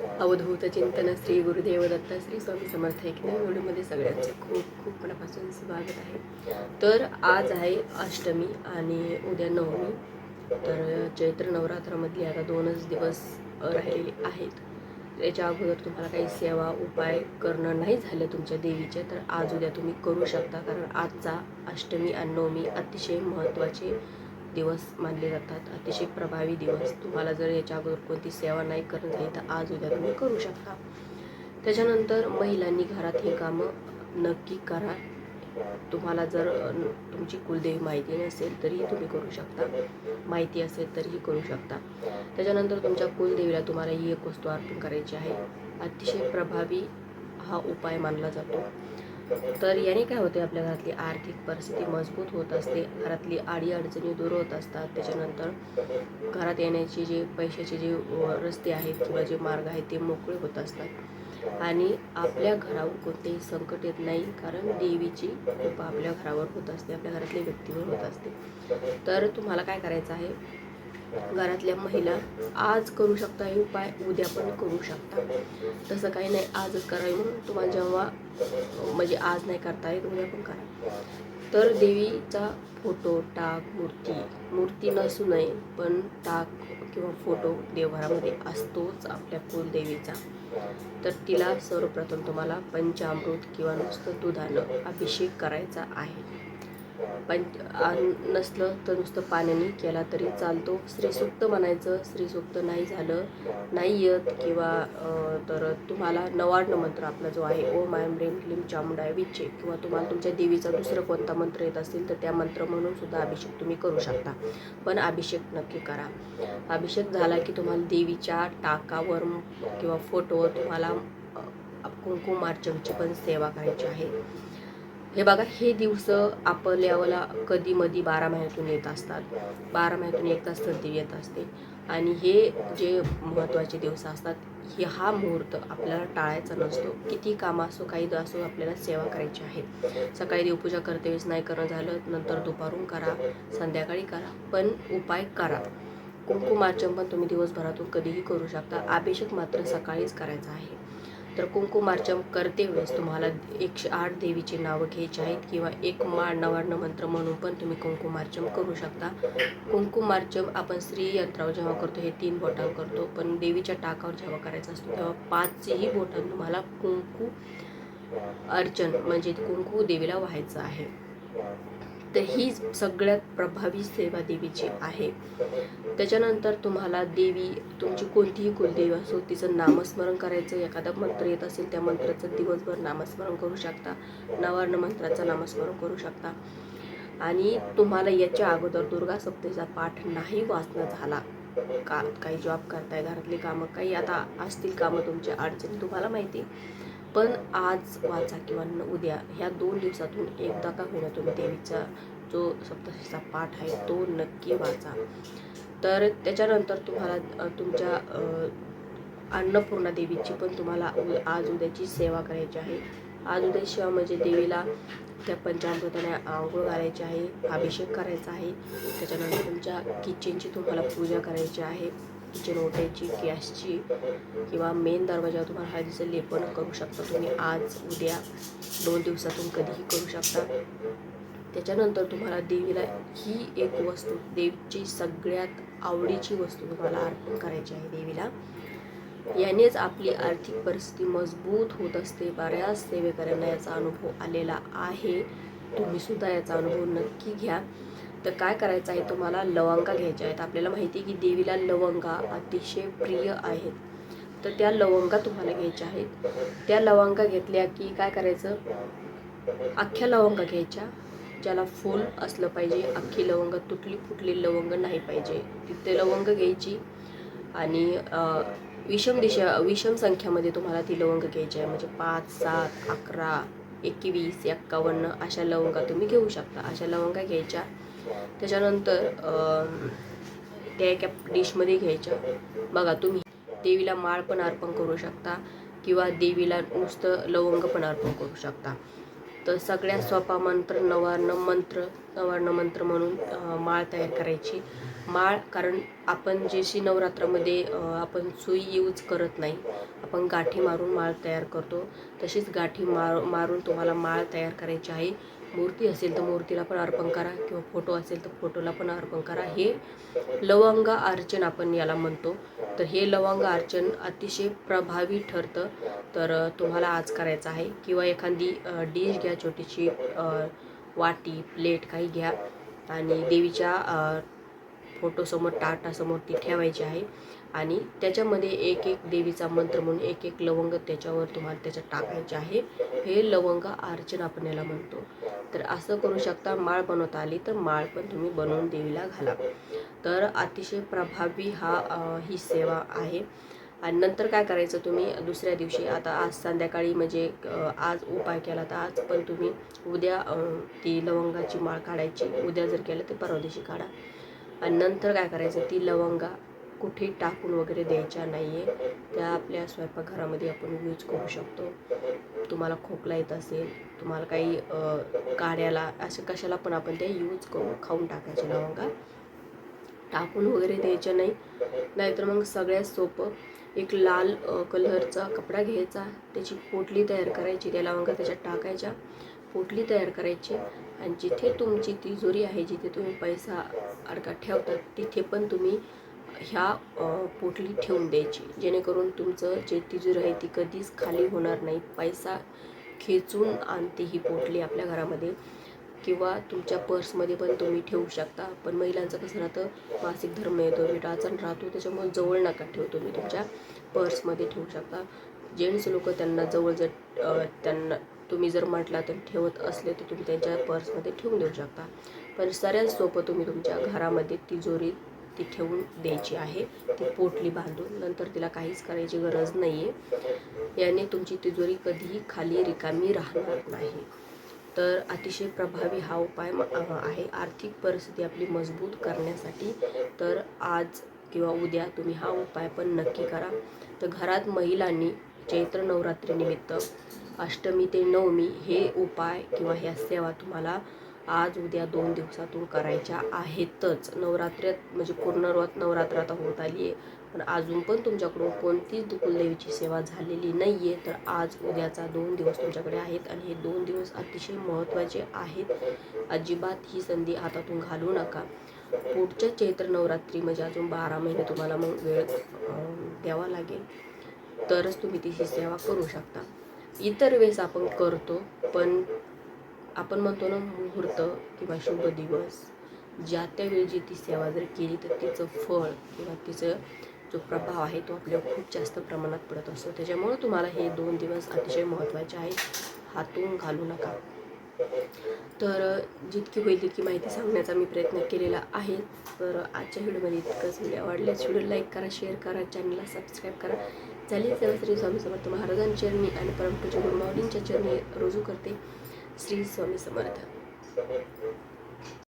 अवधूत चिंतन श्री गुरुदेव दत्त श्री स्वामी समर्थ एक नवीन व्हिडिओमध्ये सगळ्यांचे खूप खूप मनापासून स्वागत आहे. तर आज आहे अष्टमी आणि उद्या नवमी. तर चैत्र नवरात्रामधली आता दोनच दिवस राहिलेले आहेत. याच्या अगोदर तुम्हाला काही सेवा उपाय करणं नाही झालं तुमच्या देवीचे तर आज उद्या तुम्ही करू शकता. कारण आजचा अष्टमी आणि नवमी अतिशय महत्त्वाचे दिवस मानले जातात. अतिशय प्रभावी दिवस. तुम्हाला जर याच्या अगोदर कोणती सेवा नाही करत आहे तर आज उद्या तुम्ही करू शकता. त्याच्यानंतर महिलांनी घरात ही कामं नक्की करा. तुम्हाला जर तुमची कुलदेवी माहिती नसेल तरीही तुम्ही करू शकता. माहिती असेल तरीही करू शकता. त्याच्यानंतर तुमच्या कुलदेवीला तुम्हाला ही एक वस्तू अर्पण करायची आहे. अतिशय प्रभावी हा उपाय मानला जातो. तर याने काय होते आपल्या घरातली आर्थिक परिस्थिती मजबूत होत असते. घरातली आडी अडचणी दूर होत असतात. त्याच्यानंतर घरात येण्याचे जे पैशाचे जे रस्ते आहेत किंवा जे मार्ग आहेत ते मोकळे होत असतात. आणि आपल्या घरावर कोणतेही संकट येत नाही कारण देवीची कृपा आपल्या घरावर होत असते आपल्या घरातल्या व्यक्तीवर होत असते. तर तुम्हाला काय करायचं आहे? घरातल्या महिला आज करू शकता हे उपाय उद्या पण करू शकता. तसं काही नाही आजच करावे म्हणून तुम्हाला जेव्हा म्हणजे आज नाही करता येत उद्या पण करा. तर देवीचा फोटो टाक मूर्ती मूर्ती नसू नये पण टाक किंवा फोटो देवघरामध्ये असतोच आपल्या कुलदेवीचा तर तिला सर्वप्रथम तुम्हाला पंचामृत किंवा नुसतं दुधानं अभिषेक करायचा आहे. पंच नसलं तर नुसतं पाण्याने केला तरी चालतो. स्त्रीसुक्त म्हणायचं श्रीसूक्त नाही झालं नाही येत किंवा तर तुम्हाला नवार्ण मंत्र आपला जो आहे ओम आयम रेम क्लीम चामुंडाय विचे किंवा तुम्हाला तुमच्या देवीचा दुसरं कोणता मंत्र येत असेल तर त्या मंत्र म्हणून सुद्धा अभिषेक तुम्ही करू शकता. पण अभिषेक नक्की करा. अभिषेक झाला की तुम्हाला देवीच्या टाकावर किंवा फोटोवर तुम्हाला अ, कुंकुमार्चनची पण सेवा करायची आहे. हे बघा हे दिवस आपल्याला कधी मधी बारा महिन्यातून येत असतात. बारा महिन्यातून तास थरदी येत असते. आणि हे जे महत्त्वाचे दिवस असतात हे हा मुहूर्त आपल्याला टाळायचा नसतो. किती काम असो काही असो आपल्याला सेवा करायची आहे. सकाळी देवपूजा करते वेळेस नाही करणं झालं नंतर दुपारून करा संध्याकाळी करा पण उपाय करा. कुंकुमार्चन पण तुम्ही दिवसभरातून कधीही करू शकता. अभिषेक मात्र सकाळीच करायचा आहे. तर कुंकुमार्चन करते वेळेस तुम्हाला एकशे आठ देवीची नावं घ्यायची आहेत किंवा एक माळ नवार्ण मंत्र म्हणून पण तुम्ही कुंकुमार्चन करू शकता. कुंकुमार्चन आपण स्त्री यंत्रावर जेव्हा करतो हे तीन बोटांवर करतो पण देवीच्या टाकावर जेव्हा करायचं असतो तेव्हा पाचही बोटां तुम्हाला कुंकू अर्चन म्हणजे कुंकू देवीला व्हायचं आहे. तर ही सगळ्यात प्रभावी सेवा देवीची आहे. त्याच्यानंतर तुम्हाला देवी तुमची कोणतीही कुलदेवी असो तिचं नामस्मरण करायचं एखादा मंत्र येत असेल त्या मंत्राचं दिवसभर नामस्मरण करू शकता. नवार्ण मंत्राचं नामस्मरण करू शकता. आणि तुम्हाला याच्या अगोदर दुर्गा सप्तेचा पाठ नाही वाचणं झाला. का काही जॉब करताय घरातली कामं काही आता असतील कामं तुमच्या अडचणी तुम्हाला माहिती पण आज वाचा किंवा न उद्या ह्या दोन दिवसातून एकदा का होईना तुम्ही देवीचा जो सप्तशीचा पाठ आहे तो नक्की वाचा. तर त्याच्यानंतर तुम्हाला तुमच्या अन्नपूर्णा देवीची पण तुम्हाला आज उद्याची सेवा करायची आहे. आज उद्या सेवा म्हणजे देवीला त्या पंचामृताने आंघोळ घालायची आहे अभिषेक करायचा आहे. त्याच्यानंतर तुमच्या किचनची तुम्हाला पूजा करायची आहे. किचन ओट्याची गॅसची किंवा मेन दरवाजावर तुम्हाला हळदीचं लेपन करू शकता. तुम्ही आज उद्या दोन दिवसातून कधीही करू शकता. त्याच्यानंतर तुम्हाला देवीला ही एक वस्तू देवीची सगळ्यात आवडीची वस्तू तुम्हाला अर्पण करायची आहे देवीला. यानेच आपली आर्थिक परिस्थिती मजबूत होत असते. बऱ्याच सेवेकऱ्यांना याचा अनुभव आलेला आहे. तुम्ही सुद्धा याचा अनुभव नक्की घ्या. तर काय करायचं आहे? तुम्हाला लवंगा घ्यायच्या आहेत. आपल्याला माहिती आहे की देवीला लवंगा अतिशय प्रिय आहेत. तर त्या लवंगा तुम्हाला घ्यायच्या आहेत. त्या लवंगा घेतल्या की काय करायचं? अख्ख्या लवंगा घ्यायच्या ज्याला फूल असलं पाहिजे. अख्खी लवंग तुटली फुटली लवंग नाही पाहिजे. तिथे लवंग घ्यायची आणि विषम दिशा विषम संख्यामध्ये तुम्हाला ती लवंग घ्यायची आहे. म्हणजे पाच सात अकरा एकवीस एक्कावन्न अशा लवंगा तुम्ही घेऊ शकता. अशा लवंगा घ्यायच्या. त्याच्यानंतर त्या एका डिशमध्ये घ्यायच्या. बघा तुम्ही देवीला माळ पण अर्पण करू शकता किंवा देवीला नुसतं लवंग पण अर्पण करू शकता. तर सगळ्यात सोपा मंत्र नवार्ण मंत्र नवार्ण मंत्र म्हणून माळ तयार करायची. माळ कारण आपण जशी नवरात्रामध्ये आपण सुई यूज करत नाही आपण गाठी मारून माळ तयार करतो. तशीच गाठी मार मारून तुम्हाला माळ तयार करायची आहे. मूर्ती असेल तर मूर्तीला पण अर्पण करा किंवा फोटो असेल तर फोटोला पण अर्पण करा. हे लवंग अर्चन आपण याला म्हणतो. तर हे लवंग अर्चन अतिशय प्रभावी ठरतं. तर तुम्हाला आज करायचं आहे किंवा एखादी डिश घ्या छोटीशी वाटी प्लेट काही घ्या आणि देवीच्या फोटोसमोर टाटासमोर ती ठेवायची आहे आणि त्याच्यामध्ये एक एक देवीचा मंत्र म्हणून एक एक लवंग त्याच्यावर तुम्हाला त्याच्यात टाकायचे आहे. हे लवंग अर्चन आपण याला म्हणतो. तर असं करू शकता माळ बनवता आली तर माळ पण तुम्ही बनवून देवीला घाला. तर अतिशय प्रभावी हा ही सेवा आहे. आणि नंतर काय करायचं तुम्ही? दुसऱ्या दिवशी आता आज संध्याकाळी म्हणजे आज उपाय केला तर आज पण तुम्ही उद्या ती लवंगाची माळ काढायची. उद्या जर केलं तर परवा दिवशी काढा. आणि नंतर काय करायचं? ती लवंगा कुठे टाकून वगैरे द्यायच्या नाही आहे त्या आपल्या स्वयंपाकघरामध्ये आपण यूज करू शकतो. तुम्हाला खोकला येत असेल तुम्हाला काही अ, काड्याला असं कशाला पण आपण त्या यूज करू खाऊन टाकायच्या लवंगा टाकून वगैरे द्यायच्या नाही. नाहीतर मग सगळ्यात सोपं एक लाल कलरचा कपडा घ्यायचा त्याची पोटली तयार करायची त्या लवंगा त्याच्यात टाकायच्या. पोटली तयार करायची आणि जिथे तुमची तिजोरी आहे जिथे तुम्ही पैसा अडका ठेवतात तिथे पण तुम्ही ह्या पोटली ठेवून द्यायची. जेणेकरून तुमचं जे तिजोरी आहे ती कधीच खाली होणार नाही पैसा खेचून आणते ही पोटली आपल्या घरामध्ये. किंवा तुमच्या पर्समध्ये पण तुम्ही ठेवू शकता. पण महिलांचं कसं राहतं मासिक धर्म येतो विटाचण राहतो. त्याच्यामुळे जवळ नका ठेवू तुम्ही. तुमच्या पर्समध्ये ठेवू शकता. जेंट्स लोक त्यांना जवळ जर त्यांना तुम्ही जर म्हटला तर ठेवत असले तर तुम्ही त्यांच्या पर्समध्ये ठेवून देऊ शकता. पण सगळ्यात सोपं तुम्ही तुमच्या घरामध्ये तिजोरी ती ठेवून द्यायची आहे. ती पोटली बांधून नंतर तिला काहीच करायची गरज नाही आहे याने तुमची तिजोरी कधीही खाली रिकामी राहणार नाही. तर अतिशय प्रभावी हा उपाय आहे. आर्थिक परिस्थिती आपली मजबूत करण्यासाठी तर आज किंवा उद्या तुम्ही हा उपाय पण नक्की करा. तर घरात महिलांनी चैत्र नवरात्रीनिमित्त अष्टमी ते नवमी हे उपाय किंवा ह्या सेवा तुम्हाला आज उद्या दोन दिवसातून करायच्या आहेतच. नवरात्रात म्हणजे पूर्ण नवरात्र आता होत आली आहे पण अजून पण तुमच्याकडून कोणतीच कुलदेवीची सेवा झालेली नाही आहे तर आज उद्याचा दोन दिवस तुमच्याकडे आहेत आणि हे दोन दिवस अतिशय महत्त्वाचे आहेत. अजिबात ही संधी हातातून घालू नका. पुढच्या चैत्र नवरात्री म्हणजे अजून बारा महिने तुम्हाला मग वेळ द्यावा लागेल. तरच तुम्ही तिची सेवा करू शकता. इतर वेळेस आपण करतो पण आपण म्हणतो ना मुहूर्त किंवा शुभ दिवस ज्या त्यावेळी जी ती सेवा जर केली तर तिचं फळ किंवा तिचं जो प्रभाव आहे तो आपल्यावर खूप जास्त प्रमाणात पडत असतो. त्याच्यामुळं तुम्हाला हे दोन दिवस अतिशय महत्त्वाचे आहेत. हातून घालू नका. तर जितकी होईल तितकी माहिती सांगण्याचा मी प्रयत्न केलेला आहे. तर आजच्या व्हिडिओमध्ये इतकंच. व्हिडिओ आवडल्यास व्हिडिओ लाईक करा शेअर करा चॅनलला सबस्क्राईब करा. चालेल सेवा श्री स्वामी समर्थ महाराजांच्या चरणी आणि परमपूज्य गुरुमाऊलींच्या चरणी रुजू करते. श्री स्वामी समर्थ.